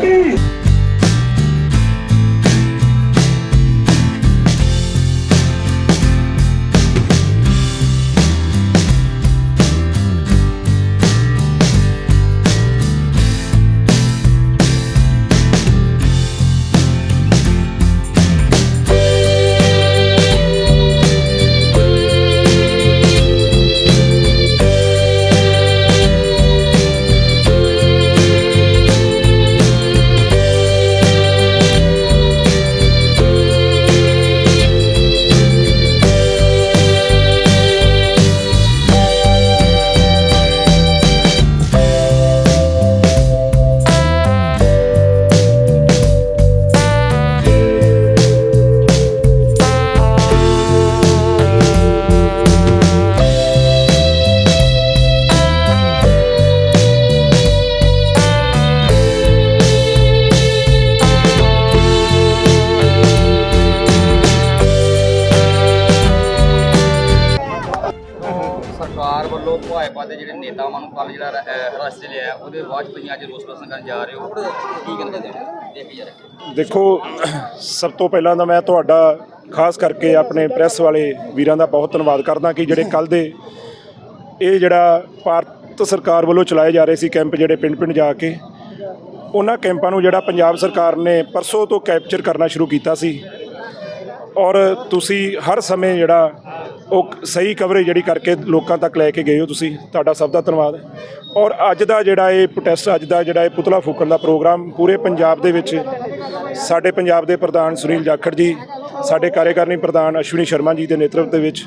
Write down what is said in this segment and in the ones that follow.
Party Bhajpa ਦੇ ਜਿਹੜੇ ਨੇਤਾਵਾਂ ਨੂੰ ਕੱਲ ਜਿਹੜਾ ਹਰਾਸਤ ਲਿਆ ਉਹਦੇ ਬਾਅਦ ਤੁਸੀਂ ਅੱਜ ਰੋਸ ਪ੍ਰਦਰਸ਼ਨ ਕਰਨ ਜਾ ਰਹੇ ਹੋ। ਕੀ ਕਹਿਣਾ ਦੇਖ ਯਾਰ ਦੇਖੋ, ਸਭ ਤੋਂ ਪਹਿਲਾਂ ਤਾਂ ਮੈਂ ਤੁਹਾਡਾ ਖਾਸ ਕਰਕੇ ਆਪਣੇ ਪ੍ਰੈਸ ਵਾਲੇ ਵੀਰਾਂ ਦਾ ਬਹੁਤ ਧੰਨਵਾਦ ਕਰਦਾ ਕਿ ਜਿਹੜੇ ਕੱਲ ਦੇ ਇਹ ਜਿਹੜਾ ਭਾਰਤ ਸਰਕਾਰ ਵੱਲੋਂ ਚਲਾਏ ਜਾ ਰਹੇ ਸੀ ਕੈਂਪ ਜਿਹੜੇ ਪਿੰਡ-ਪਿੰਡ ਜਾ ਕੇ, ਉਹਨਾਂ ਕੈਂਪਾਂ ਨੂੰ ਜਿਹੜਾ ਪੰਜਾਬ ਸਰਕਾਰ ਨੇ ਪਰਸੋਂ ਤੋਂ ਕੈਪਚਰ ਕਰਨਾ ਸ਼ੁਰੂ ਕੀਤਾ ਸੀ। ਔਰ ਤੁਸੀਂ ਹਰ ਸਮੇਂ ਜਿਹੜਾ ਉਹ ਸਹੀ ਕਵਰੇਜ ਜਿਹੜੀ ਕਰਕੇ ਲੋਕਾਂ ਤੱਕ ਲੈ ਕੇ ਗਏ ਹੋ ਤੁਸੀਂ, ਤੁਹਾਡਾ ਸਭ ਦਾ ਧੰਨਵਾਦ। ਔਰ ਅੱਜ ਦਾ ਜਿਹੜਾ ਇਹ ਪ੍ਰੋਟੈਸਟ ਅੱਜ ਦਾ ਜਿਹੜਾ ਇਹ ਪੁਤਲਾ ਫੂਕਣ ਦਾ ਪ੍ਰੋਗਰਾਮ ਪੂਰੇ ਪੰਜਾਬ ਦੇ ਵਿੱਚ, ਸਾਡੇ ਪੰਜਾਬ ਦੇ ਪ੍ਰਧਾਨ ਸੁਨੀਲ ਜਾਖੜ ਜੀ, ਸਾਡੇ ਕਾਰਜਕਾਰਨੀ ਪ੍ਰਧਾਨ ਅਸ਼ਵਨੀ ਸ਼ਰਮਾ ਜੀ ਦੇ ਨੇਤਰਤਵ ਦੇ ਵਿੱਚ,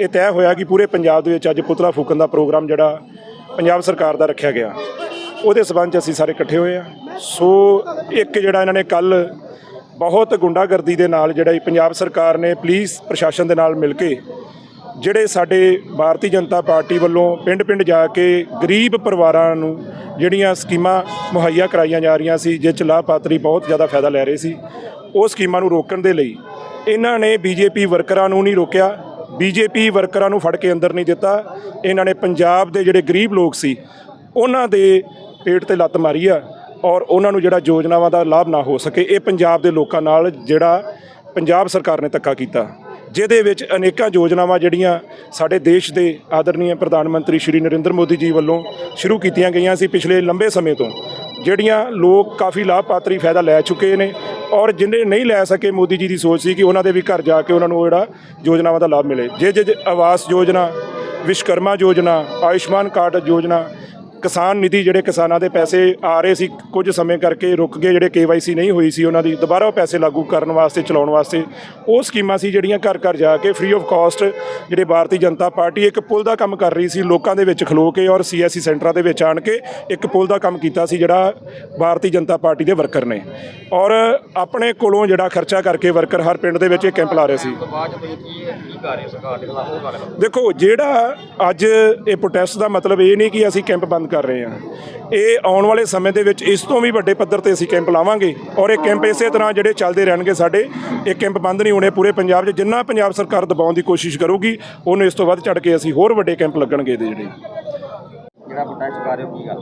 ਇਹ ਤੈਅ ਹੋਇਆ ਕਿ ਪੂਰੇ ਪੰਜਾਬ ਦੇ ਵਿੱਚ ਅੱਜ ਪੁਤਲਾ ਫੂਕਣ ਦਾ ਪ੍ਰੋਗਰਾਮ ਜਿਹੜਾ ਪੰਜਾਬ ਸਰਕਾਰ ਦਾ ਰੱਖਿਆ ਗਿਆ। ਉਹਦੇ ਸਬੰਧ 'ਚ ਅਸੀਂ ਸਾਰੇ ਇਕੱਠੇ ਹੋਏ ਆ ਸੋ ਇੱਕ ਜਿਹੜਾ ਇਹਨਾਂ ਨੇ ਕੱਲ ਬਹੁਤ ਗੁੰਡਾਗਰਦੀ ਦੇ ਨਾਲ ਜਿਹੜਾ ਇਹ ਪੰਜਾਬ ਸਰਕਾਰ ਨੇ ਪੁਲਿਸ ਪ੍ਰਸ਼ਾਸਨ ਦੇ ਨਾਲ ਮਿਲ ਕੇ ਜਿਹੜੇ ਸਾਡੇ ਭਾਰਤੀ ਜਨਤਾ ਪਾਰਟੀ ਵੱਲੋਂ ਪਿੰਡ-ਪਿੰਡ ਜਾ ਕੇ ਗਰੀਬ ਪਰਿਵਾਰਾਂ ਨੂੰ ਜਿਹੜੀਆਂ ਸਕੀਮਾਂ ਮੁਹੱਈਆ ਕਰਾਈਆਂ ਜਾ ਰਹੀਆਂ ਸੀ ਜਿਸ 'ਚ ਲਾਭਪਾਤਰੀ ਬਹੁਤ ਜ਼ਿਆਦਾ ਫਾਇਦਾ ਲੈ ਰਹੇ ਸੀ, ਉਹ ਸਕੀਮਾਂ ਨੂੰ ਰੋਕਣ ਦੇ ਲਈ ਇਹਨਾਂ ਨੇ ਬੀਜੇਪੀ ਵਰਕਰਾਂ ਨੂੰ ਨਹੀਂ ਰੋਕਿਆ, ਬੀਜੇਪੀ ਵਰਕਰਾਂ ਨੂੰ ਫੜ ਕੇ ਅੰਦਰ ਨਹੀਂ ਦਿੱਤਾ, ਇਹਨਾਂ ਨੇ ਪੰਜਾਬ ਦੇ ਜਿਹੜੇ ਗਰੀਬ ਲੋਕ ਸੀ, ਉਹਨਾਂ ਦੇ ਪੇਟ ਤੇ ਲੱਤ ਮਾਰੀ ਆ। ਔਰ ਉਹਨਾਂ ਨੂੰ ਜਿਹੜਾ ਯੋਜਨਾਵਾਂ ਦਾ ਲਾਭ ਨਾ ਹੋ ਸਕੇ, ਇਹ ਪੰਜਾਬ ਦੇ ਲੋਕਾਂ ਨਾਲ ਜਿਹੜਾ ਪੰਜਾਬ ਸਰਕਾਰ ਨੇ ਧੱਕਾ ਕੀਤਾ। ਜਿਹਦੇ ਵਿੱਚ ਅਨੇਕਾਂ ਯੋਜਨਾਵਾਂ ਜਿਹੜੀਆਂ ਸਾਡੇ ਦੇਸ਼ ਦੇ ਆਦਰਨੀय ਪ੍ਰਧਾਨ ਮੰਤਰੀ ਸ਼੍ਰੀ ਨਰਿੰਦਰ ਮੋਦੀ ਜੀ ਵੱਲੋਂ ਸ਼ੁਰੂ ਕੀਤੀਆਂ ਗਈਆਂ ਸੀ ਪਿਛਲੇ ਲੰਬੇ ਸਮੇਂ ਤੋਂ, ਜਿਹੜੀਆਂ ਲੋਕ ਕਾਫੀ ਲਾਭਪਾਤਰੀ ਫਾਇਦਾ ਲੈ ਚੁੱਕੇ ਨੇ ਔਰ ਜਿਨ੍ਹਾਂ ਨਹੀਂ ਲੈ ਸਕੇ, ਮੋਦੀ ਜੀ ਦੀ ਸੋਚ ਸੀ ਕਿ ਉਹਨਾਂ ਦੇ ਵੀ ਘਰ ਜਾ ਕੇ ਉਹਨਾਂ ਨੂੰ ਜਿਹੜਾ ਯੋਜਨਾਵਾਂ ਦਾ ਲਾਭ ਮਿਲੇ। ਜੇ ਜੇ ਜੇ ਆਵਾਸ ਯੋਜਨਾ ਵਿਸ਼ਕਰਮਾ ਯੋਜਨਾ, ਆਯੁਸ਼ਮਾਨ ਕਾਰਡ ਯੋਜਨਾ ਕਿਸਾਨ ਨਿਧੀ ਜਿਹੜੇ ਕਿਸਾਨਾਂ ਦੇ ਪੈਸੇ ਆ ਰਹੇ ਸੀ, ਕੁਝ ਸਮੇਂ ਕਰਕੇ ਰੁਕ ਗਏ, ਜਿਹੜੇ ਕੇਵਾਈਸੀ ਨਹੀਂ ਹੋਈ ਸੀ, ਉਹਨਾਂ ਦੀ ਦੁਬਾਰਾ ਉਹ ਪੈਸੇ ਲਾਗੂ ਕਰਨ ਵਾਸਤੇ, ਚਲਾਉਣ ਵਾਸਤੇ। ਉਹ ਸਕੀਮਾਂ ਸੀ ਜਿਹੜੀਆਂ ਘਰ ਘਰ ਜਾ ਕੇ ਫ੍ਰੀ ਆਫ ਕਾਸਟ ਜਿਹੜੇ ਭਾਰਤੀ ਜਨਤਾ ਪਾਰਟੀ ਇੱਕ ਪੁਲ ਦਾ ਕੰਮ ਕਰ ਰਹੀ ਸੀ, ਲੋਕਾਂ ਦੇ ਵਿੱਚ ਖਲੋ ਕੇ ਔਰ ਸੀਐਸਸੀ ਸੈਂਟਰਾਂ ਦੇ ਵਿੱਚ ਆਣ ਕੇ ਇੱਕ ਪੁਲ ਦਾ ਕੰਮ ਕੀਤਾ ਸੀ, ਜਿਹੜਾ ਭਾਰਤੀ ਜਨਤਾ ਪਾਰਟੀ ਦੇ ਵਰਕਰ ਨੇ। ਔਰ ਆਪਣੇ ਕੋਲੋਂ ਜਿਹੜਾ ਖਰਚਾ ਕਰਕੇ ਵਰਕਰ ਹਰ ਪਿੰਡ ਦੇ ਵਿੱਚ ਇਹ ਕੈਂਪ ਲਾ ਰਹੇ ਸੀ। ਦੇਖੋ, ਜਿਹੜਾ ਅੱਜ ਇਹ ਪ੍ਰੋਟੈਸਟ ਦਾ ਮਤਲਬ ਇਹ ਨਹੀਂ ਕਿ ਅਸੀਂ ਕੈਂਪ ਬੰਦ ਕਰ ਰਹੇ ਹਾਂ। ਇਹ ਆਉਣ ਵਾਲੇ ਸਮੇਂ ਦੇ ਵਿੱਚ ਇਸ ਤੋਂ ਵੀ ਵੱਡੇ ਪੱਧਰ ਤੇ ਅਸੀਂ ਕੈਂਪ ਲਾਵਾਂਗੇ ਔਰ ਇਹ ਕੈਂਪ ਇਸੇ ਤਰ੍ਹਾਂ ਜਿਹੜੇ ਚੱਲਦੇ ਰਹਿਣਗੇ ਸਾਡੇ, ਇਹ ਕੈਂਪ ਬੰਦ ਨਹੀਂ ਹੋਣੇ ਪੂਰੇ ਪੰਜਾਬ 'ਚ। ਜਿੰਨਾ ਪੰਜਾਬ ਸਰਕਾਰ ਦਬਾਉਣ ਦੀ ਕੋਸ਼ਿਸ਼ ਕਰੂਗੀ, ਉਹਨੂੰ ਇਸ ਤੋਂ ਵੱਧ ਚੜ ਕੇ ਅਸੀਂ ਹੋਰ ਵੱਡੇ ਕੈਂਪ ਲੱਗਣਗੇ ਇਹਦੇ ਜਿਹੜੇ। ਜਿਹੜਾ ਪ੍ਰੋਟੈਸਟ ਕਰ ਰਹੇ ਹੋ ਕੀ ਗੱਲ?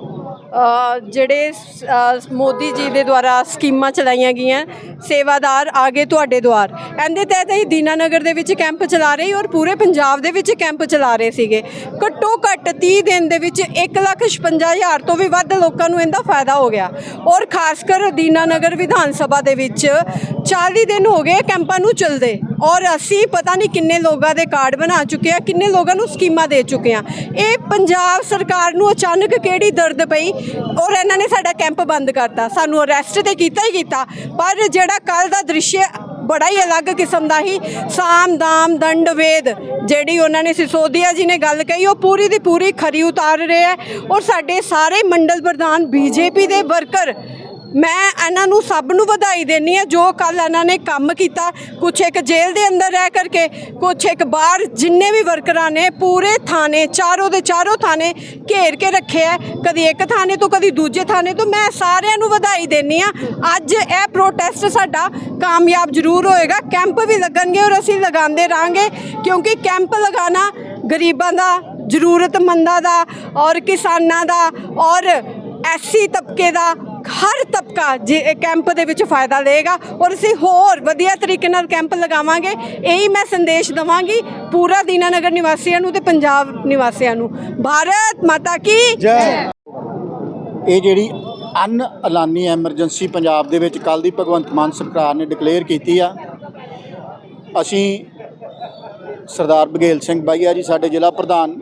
ਅ, ਜਿਹੜੇ ਸ- ਅ, ਮੋਦੀ ਜੀ ਦੇ ਦੁਆਰਾ ਸਕੀਮਾਂ ਚਲਾਈਆਂ ਗਈਆਂ ਸੇਵਾਦਾਰ ਆਗੇ ਤੁਹਾਡੇ ਦੁਆਰ। ਇਹਦੇ ਤਹਿਤ ਹੀ ਦੀਨਾਨਗਰ ਦੇ ਵਿੱਚ ਕੈਂਪ ਚਲਾ ਰਹੇ ਔਰ ਪੂਰੇ ਪੰਜਾਬ ਦੇ ਵਿੱਚ ਕੈਂਪ ਚਲਾ ਰਹੇ ਸੀਗੇ। ਘੱਟੋ ਘੱਟ 30 ਦਿਨ ਦੇ ਵਿੱਚ 1,56,000 ਤੋਂ ਵੀ ਵੱਧ ਲੋਕਾਂ ਨੂੰ ਇਹਦਾ ਫਾਇਦਾ ਹੋ ਗਿਆ। ਔਰ ਖਾਸ ਕਰ ਦੀਨਾਨਗਰ ਵਿਧਾਨ ਸਭਾ ਦੇ ਵਿੱਚ 40 ਦਿਨ ਹੋ ਗਏ ਕੈਂਪਾਂ ਨੂੰ ਚਲਦੇ। ਔਰ ਅਸੀਂ ਪਤਾ ਨਹੀਂ ਕਿੰਨੇ ਲੋਕਾਂ ਦੇ ਕਾਰਡ ਬਣਾ ਚੁੱਕੇ ਆ, ਕਿੰਨੇ ਲੋਕਾਂ ਨੂੰ ਸਕੀਮਾਂ ਦੇ ਚੁੱਕੇ ਆ। ਇਹ ਪੰਜਾਬ ਸਰਕਾਰ ਨੂੰ ਅਚਾਨਕ ਕਿਹੜੀ ਦਰਦ ਪਈ? ਔਰ ਇਹਨਾਂ ਨੇ ਸਾਡਾ ਕੈਂਪ ਬੰਦ ਕਰਤਾ। ਸਾਨੂੰ ਅਰੈਸਟ ਤੇ ਕੀਤਾ ਹੀ ਕੀਤਾ, ਪਰ ਜਿਹੜਾ ਕੱਲ ਦਾ ਦ੍ਰਿਸ਼ ਬੜਾ ਹੀ ਅਲੱਗ ਕਿਸਮ ਦਾ ਹੀ। ਸਾਮ ਦਾਮ ਦੰਡ ਵੇਦ, ਜਿਹੜੀ ਉਹਨਾਂ ਨੇ ਸਿਸੋਦੀਆ ਜੀ ਨੇ ਗੱਲ ਕਹੀ, ਉਹ ਪੂਰੀ ਦੀ ਪੂਰੀ ਖਰੀ ਉਤਾਰ ਰਹੇ ਹੈ ਔਰ ਸਾਡੇ ਸਾਰੇ ਮੰਡਲ ਪ੍ਰਧਾਨ, ਬੀਜੇਪੀ ਦੇ ਵਰਕਰ ਮੈਂ ਇਹਨਾਂ ਨੂੰ ਸਭ ਨੂੰ ਵਧਾਈ ਦੇਣੀ ਆ ਜੋ ਕੱਲ ਇਹਨਾਂ ਨੇ ਕੰਮ ਕੀਤਾ, ਕੁਛ ਇੱਕ ਜੇਲ੍ਹ ਦੇ ਅੰਦਰ ਰਹਿ ਕਰਕੇ, ਕੁਛ ਇੱਕ ਬਾਹਰ ਜਿੰਨੇ ਵੀ ਵਰਕਰਾਂ ਨੇ, ਪੂਰੇ ਥਾਣੇ, ਚਾਰੋਂ ਦੇ ਚਾਰੋਂ ਥਾਣੇ ਘੇਰ ਕੇ ਰੱਖਿਆ ਹੈ। ਕਦੀ ਇੱਕ ਥਾਣੇ ਤੋਂ, ਕਦੀ ਦੂਜੇ ਥਾਣੇ ਤੋਂ। ਮੈਂ ਸਾਰਿਆਂ ਨੂੰ ਵਧਾਈ ਦੇਣੀ ਆ ਅੱਜ ਇਹ ਪ੍ਰੋਟੈਸਟ ਸਾਡਾ ਕਾਮਯਾਬ ਜ਼ਰੂਰ ਹੋਏਗਾ। ਕੈਂਪ ਵੀ ਲੱਗਣਗੇ ਔਰ ਅਸੀਂ ਲਗਾਉਂਦੇ ਰਾਂਗੇ ਕਿਉਂਕਿ ਕੈਂਪ ਲਗਾਉਣਾ ਗਰੀਬਾਂ ਦਾ, ਜ਼ਰੂਰਤਮੰਦਾਂ ਦਾ ਔਰ ਕਿਸਾਨਾਂ ਦਾ ਔਰ ਐਸਸੀ ਤਬਕੇ ਦਾ ਹਰ ਤਬਕਾ ਜੇ ਕੈਂਪ ਦੇ ਵਿੱਚ ਫਾਇਦਾ ਲਏਗਾ ਔਰ ਅਸੀਂ ਹੋਰ ਵਧੀਆ ਤਰੀਕੇ ਨਾਲ ਕੈਂਪ ਲਗਾਵਾਂਗੇ ਇਹੀ ਮੈਂ ਸੰਦੇਸ਼ ਦਵਾਂਗੀ ਪੂਰਾ ਦੀਨਾਨਗਰ ਨਿਵਾਸੀਆਂ ਨੂੰ ਤੇ ਪੰਜਾਬ ਨਿਵਾਸੀਆਂ ਨੂੰ। ਭਾਰਤ ਮਾਤਾ ਕੀ ਜੈ। ਇਹ ਜਿਹੜੀ ਅਨ ਐਲਾਨੀ ਐਮਰਜੈਂਸੀ ਪੰਜਾਬ ਦੇ ਵਿੱਚ ਕੱਲ ਦੀ ਭਗਵੰਤ ਮਾਨ ਸਰਕਾਰ ਨੇ ਡਿਕਲੇਅਰ ਕੀਤੀ ਆ ਅਸੀਂ ਸਰਦਾਰ ਬਘੇਲ ਸਿੰਘ ਬਾਈਆ ਜੀ ਸਾਡੇ ਜ਼ਿਲ੍ਹਾ ਪ੍ਰਧਾਨ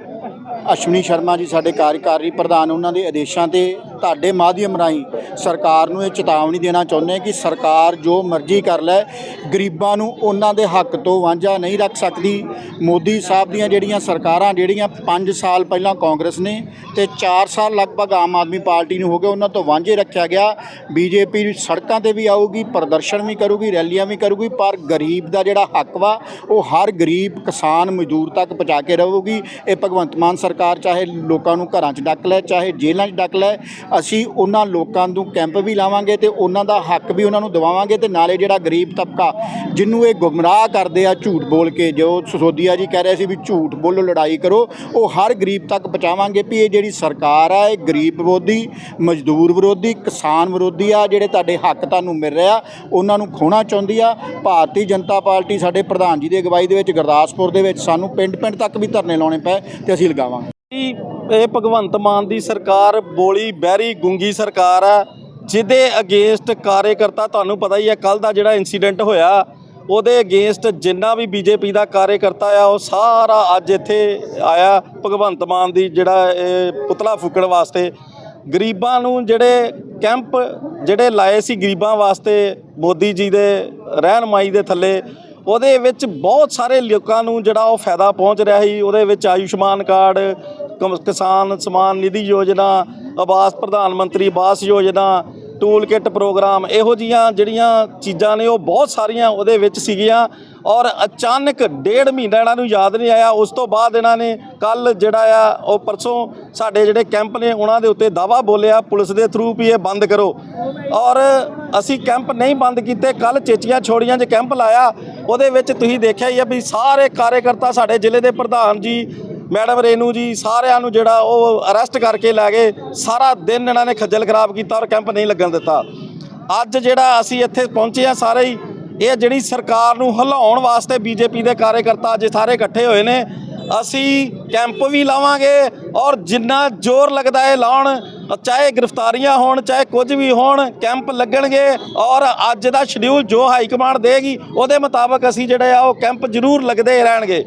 ਅਸ਼ਵਨੀ ਸ਼ਰਮਾ ਜੀ ਸਾਡੇ ਕਾਰਜਕਾਰੀ ਪ੍ਰਧਾਨ ਉਹਨਾਂ ਦੇ ਆਦੇਸ਼ਾਂ ਤੇ ਤੁਹਾਡੇ ਮਾਧਿਅਮ ਰਾਹੀਂ ਸਰਕਾਰ ਨੂੰ ਇਹ ਚੇਤਾਵਨੀ ਦੇਣਾ ਚਾਹੁੰਦੇ ਕਿ ਸਰਕਾਰ ਜੋ ਮਰਜ਼ੀ ਕਰ ਲੈ, ਗਰੀਬਾਂ ਨੂੰ ਉਹਨਾਂ ਦੇ ਹੱਕ ਤੋਂ ਵਾਂਝਾ ਨਹੀਂ ਰੱਖ ਸਕਦੀ। ਮੋਦੀ ਸਾਹਿਬ ਦੀਆਂ ਜਿਹੜੀਆਂ ਸਰਕਾਰਾਂ, ਜਿਹੜੀਆਂ 5 ਸਾਲ ਪਹਿਲਾਂ ਕਾਂਗਰਸ ਨੇ ਤੇ 4 ਸਾਲ ਲਗਭਗ ਆਮ ਆਦਮੀ ਪਾਰਟੀ ਨੂੰ ਹੋ ਗਏ, ਉਹਨਾਂ ਤੋਂ ਵਾਂਝੇ ਰੱਖਿਆ ਗਿਆ। ਬੀਜੇਪੀ ਸੜਕਾਂ ਤੇ ਵੀ ਆਊਗੀ, ਪ੍ਰਦਰਸ਼ਨ ਵੀ ਕਰੂਗੀ, ਰੈਲੀਆਂ ਵੀ ਕਰੂਗੀ, ਪਰ ਗਰੀਬ ਦਾ ਜਿਹੜਾ ਹੱਕ ਵਾ, ਉਹ ਹਰ ਗਰੀਬ ਕਿਸਾਨ ਮਜ਼ਦੂਰ ਤੱਕ ਪਹੁੰਚਾ ਕੇ ਰਹੂਗੀ। ਇਹ ਭਗਵੰਤ ਮਾਨ ਸਰਕਾਰ ਚਾਹੇ ਲੋਕਾਂ ਨੂੰ ਘਰਾਂ 'ਚ ਡੱਕ ਲੈ, ਚਾਹੇ ਜੇਲ੍ਹਾਂ 'ਚ ਡੱਕ ਲੈ ਅਸੀਂ ਉਹਨਾਂ ਲੋਕਾਂ ਨੂੰ ਕੈਂਪ ਵੀ ਲਾਵਾਂਗੇ ਤੇ ਉਹਨਾਂ ਦਾ ਹੱਕ ਵੀ ਉਹਨਾਂ ਨੂੰ ਦਿਵਾਵਾਂਗੇ ਤੇ ਨਾਲੇ ਜਿਹੜਾ ਗਰੀਬ ਤਬਕਾ ਜਿਹਨੂੰ ਇਹ ਗੁੰਮਰਾਹ ਕਰਦੇ ਆ ਝੂਠ ਬੋਲ ਕੇ, ਜੋ ਸਸੋਦੀਆ ਜੀ ਕਹਿ ਰਹੇ ਸੀ ਵੀ ਝੂਠ ਬੋਲੋ, ਲੜਾਈ ਕਰੋ, ਉਹ ਹਰ ਗਰੀਬ ਤੱਕ ਪਹੁੰਚਾਵਾਂਗੇ ਵੀ ਇਹ ਜਿਹੜੀ ਸਰਕਾਰ ਆ, ਇਹ ਗਰੀਬ ਵਿਰੋਧੀ, ਮਜ਼ਦੂਰ ਵਿਰੋਧੀ, ਕਿਸਾਨ ਵਿਰੋਧੀ ਆ, ਜਿਹੜੇ ਤੁਹਾਡੇ ਹੱਕ ਤੁਹਾਨੂੰ ਮਿਲ ਰਿਹਾ ਉਹਨਾਂ ਨੂੰ ਖੋਣਾ ਚਾਹੁੰਦੀ ਆ। ਭਾਰਤੀ ਜਨਤਾ ਪਾਰਟੀ ਸਾਡੇ ਪ੍ਰਧਾਨ ਜੀ ਦੀ ਅਗਵਾਈ ਦੇ ਵਿੱਚ, ਗੁਰਦਾਸਪੁਰ ਦੇ ਵਿੱਚ ਸਾਨੂੰ ਪਿੰਡ ਪਿੰਡ ਤੱਕ ਵੀ ਧਰਨੇ ਲਾਉਣੇ ਪਏ ਤੇ ਅਸੀਂ ਲਗਾਵਾਂਗੇ। ਇਹ ਭਗਵੰਤ ਮਾਨ ਦੀ ਸਰਕਾਰ ਬੋਲੀ ਬਹਿਰੀ ਗੁੰਗੀ ਸਰਕਾਰ ਆ, ਜਿਹਦੇ ਅਗੇਂਸਟ ਕਾਰਜਕਰਤਾ ਤੁਹਾਨੂੰ ਪਤਾ ਹੀ ਹੈ ਕੱਲ ਦਾ ਜਿਹੜਾ ਇਨਸੀਡੈਂਟ ਹੋਇਆ, ਉਹਦੇ ਅਗੇਂਸਟ ਜਿੰਨਾ ਵੀ ਬੀਜੇਪੀ ਦਾ ਕਾਰਜਕਰਤਾ ਆ, ਉਹ ਸਾਰਾ ਅੱਜ ਇੱਥੇ ਆਇਆ ਭਗਵੰਤ ਮਾਨ ਦੀ ਜਿਹੜਾ ਇਹ ਪੁਤਲਾ ਫੂਕਣ ਵਾਸਤੇ। ਗਰੀਬਾਂ ਨੂੰ ਜਿਹੜੇ ਕੈਂਪ ਜਿਹੜੇ ਲਾਏ ਸੀ ਗਰੀਬਾਂ ਵਾਸਤੇ, ਮੋਦੀ ਜੀ ਦੇ ਰਹਿਨਮਾਈ ਦੇ ਥੱਲੇ, ਉਹਦੇ ਵਿੱਚ ਬਹੁਤ ਸਾਰੇ ਲੋਕਾਂ ਨੂੰ ਜਿਹੜਾ ਉਹ ਫਾਇਦਾ ਪਹੁੰਚ ਰਿਹਾ ਸੀ, ਉਹਦੇ ਵਿੱਚ ਆਯੁਸ਼ਮਾਨ ਕਾਰਡ ਕਮ- ਕਿਸਾਨ ਸਮਾਨ ਨਿਧੀ ਯੋਜਨਾ, ਆਵਾਸ ਪ੍ਰਧਾਨ ਮੰਤਰੀ Awas Yojana tool kit programme, ਇਹੋ ਜੀਆਂ ਜਿਹੜੀਆਂ ਚੀਜ਼ਾਂ ਨੇ ਉਹ ਬਹੁਤ ਸਾਰੀਆਂ ਉਹਦੇ ਵਿੱਚ ਸੀਗੀਆਂ ਔਰ ਅਚਾਨਕ ਡੇਢ ਮਹੀਨਾ ਇਹਨਾਂ ਨੂੰ ਯਾਦ ਨਹੀਂ ਆਇਆ। ਉਸ ਤੋਂ ਬਾਅਦ ਇਹਨਾਂ ਨੇ ਕੱਲ ਜਿਹੜਾ ਆ, ਉਹ ਪਰਸੋਂ ਸਾਡੇ ਜਿਹੜੇ ਕੈਂਪ ਨੇ ਉਹਨਾਂ ਦੇ ਉੱਤੇ ਦਾਵਾ ਬੋਲਿਆ, ਪੁਲਿਸ ਦੇ ਥਰੂ ਵੀ ਇਹ ਬੰਦ ਕਰੋ। ਔਰ ਅਸੀਂ ਕੈਂਪ ਨਹੀਂ ਬੰਦ ਕੀਤੇ ਕੱਲ ਚੇਚੀਆਂ ਛੋੜੀਆਂ 'ਚ ਕੈਂਪ ਲਾਇਆ। ਉਹਦੇ ਵਿੱਚ ਤੁਸੀਂ ਦੇਖਿਆ ਹੀ ਆ ਵੀ ਸਾਰੇ ਕਾਰਜਕਰਤਾ ਸਾਡੇ ਜ਼ਿਲ੍ਹੇ ਦੇ ਪ੍ਰਧਾਨ ਜੀ ਮੈਡਮ ਰੇਨੂ ਜੀ, ਸਾਰਿਆਂ ਨੂੰ ਜਿਹੜਾ ਉਹ ਅਰੈਸਟ ਕਰਕੇ ਲੈ ਗਏ। ਸਾਰਾ ਦਿਨ ਇਹਨਾਂ ਨੇ ਖੱਜਲ ਖਰਾਬ ਕੀਤਾ ਔਰ ਕੈਂਪ ਨਹੀਂ ਲੱਗਣ ਦਿੱਤਾ। ਅੱਜ ਜਿਹੜਾ ਅਸੀਂ ਇੱਥੇ ਪਹੁੰਚੇ ਆ ਸਾਰੇ ਹੀ, ਇਹ ਜਿਹੜੀ ਸਰਕਾਰ ਨੂੰ ਹਿਲਾਉਣ ਵਾਸਤੇ ਬੀਜੇਪੀ ਦੇ ਕਾਰਜਕਰਤਾ ਅੱਜ ਸਾਰੇ ਇਕੱਠੇ ਹੋਏ ਨੇ। ਅਸੀਂ ਕੈਂਪ ਵੀ ਲਾਵਾਂਗੇ ਔਰ ਜਿੰਨਾ ਜ਼ੋਰ ਲੱਗਦਾ ਹੈ ਲਾਉਣ, ਚਾਹੇ ਗ੍ਰਿਫਤਾਰੀਆਂ ਹੋਣ, ਚਾਹੇ ਕੁਝ ਵੀ ਹੋਣ ਕੈਂਪ ਲੱਗਣਗੇ ਔਰ ਅੱਜ ਦਾ ਸ਼ਡਿਊਲ ਜੋ ਹਾਈ ਕਮਾਂਡ ਦੇਗੀ, ਉਹਦੇ ਮੁਤਾਬਕ ਅਸੀਂ ਜਿਹੜੇ ਆ ਉਹ ਕੈਂਪ ਜ਼ਰੂਰ ਲੱਗਦੇ ਰਹਿਣਗੇ।